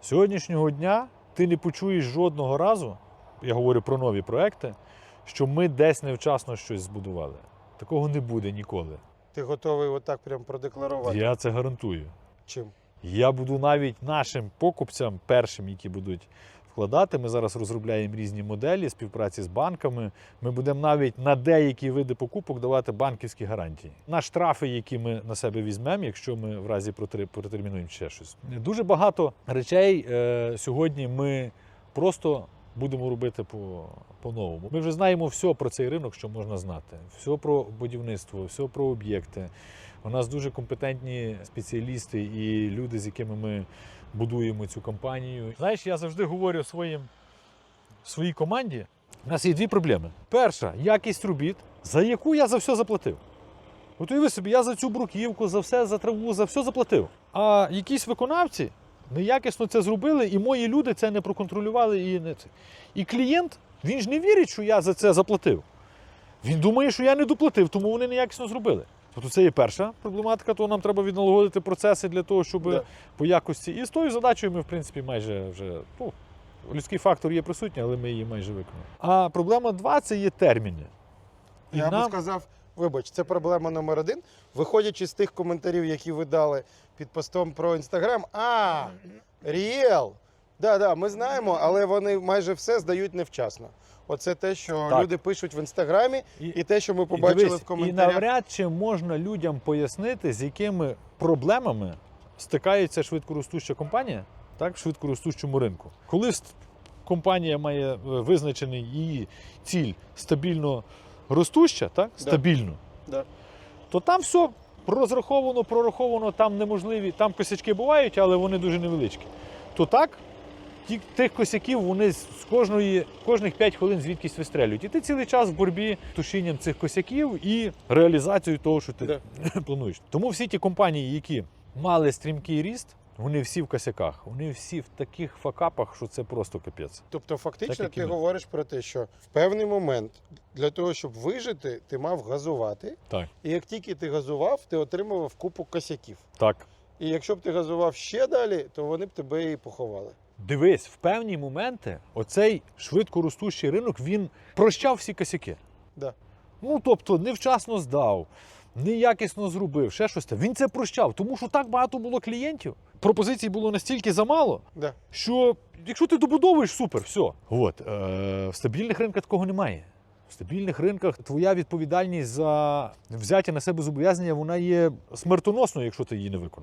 Сьогоднішнього дня ти не почуєш жодного разу, я говорю про нові проекти, що ми десь невчасно щось збудували. Такого не буде ніколи. Ти готовий отак прям продекларувати? Я це гарантую. Чим? Я буду навіть нашим покупцям, першим, які будуть вкладати. Ми зараз розробляємо різні моделі співпраці з банками. Ми будемо навіть на деякі види покупок давати банківські гарантії. На штрафи, які ми на себе візьмемо, якщо ми в разі протермінуємо ще щось. Дуже багато речей е, сьогодні ми просто. Будемо робити по, по-новому. Ми вже знаємо все про цей ринок, що можна знати. Все про будівництво, все про об'єкти. У нас дуже компетентні спеціалісти і люди, з якими ми будуємо цю компанію. Знаєш, я завжди говорю своїм своїй команді. У нас є дві проблеми. Перша якість робіт, за яку я за все заплатив. От уяви собі, я за цю бруківку, за все, за траву, за все заплатив. А якісь виконавці неякісно це зробили, і мої люди це не проконтролювали. І, не це. і клієнт, він ж не вірить, що я за це заплатив. Він думає, що я не доплатив, тому вони неякісно зробили. Тобто це є перша проблематика, то нам треба відналагодити процеси для того, щоб Да. по якості. І з тою задачею ми, в принципі, майже вже. Ну, людський фактор є присутній, але ми її майже виконали. А проблема два це є терміни. І Я би сказав, вибач, це проблема номер один. Виходячи з тих коментарів, які ви дали під постом про інстаграм. А, Ріел. Да, да, ми знаємо, але вони майже все здають невчасно. Оце те, що Так. люди пишуть в інстаграмі, І- і те, що ми побачили дивись, в коментарях. І навряд чи можна людям пояснити, з якими проблемами стикається швидкоростуща компанія так, в швидкоростущому ринку. Коли ст- компанія має е, визначений її ціль стабільно ростуща, так, Да. стабільно, Да. то там все розраховано, прораховано, там неможливі, там косячки бувають, але вони дуже невеличкі. То так, ті, тих косяків вони з кожної, кожних 5 хвилин звідкись вистрелюють. І ти цілий час в боротьбі з тушінням цих косяків і реалізацією того, що ти Да. плануєш. Тому всі ті компанії, які мали стрімкий ріст, вони всі в косяках, вони всі в таких факапах, що це просто капець. Тобто, фактично, Так, ти ми. говориш про те, що в певний момент для того, щоб вижити, ти мав газувати. Так. І як тільки ти газував, ти отримував купу косяків. Так. І якщо б ти газував ще далі, то вони б тебе і поховали. Дивись, в певні моменти оцей швидко ростущий ринок він прощав всі косяки. Да. Ну тобто невчасно здав, неякісно зробив, ще щось. Він це прощав, тому що так багато було клієнтів. Пропозицій було настільки замало, Да. що якщо ти добудовуєш, супер, все. От, е, в стабільних ринках такого немає. В стабільних ринках твоя відповідальність за взяття на себе зобов'язання вона є смертоносною, якщо ти її не виконав.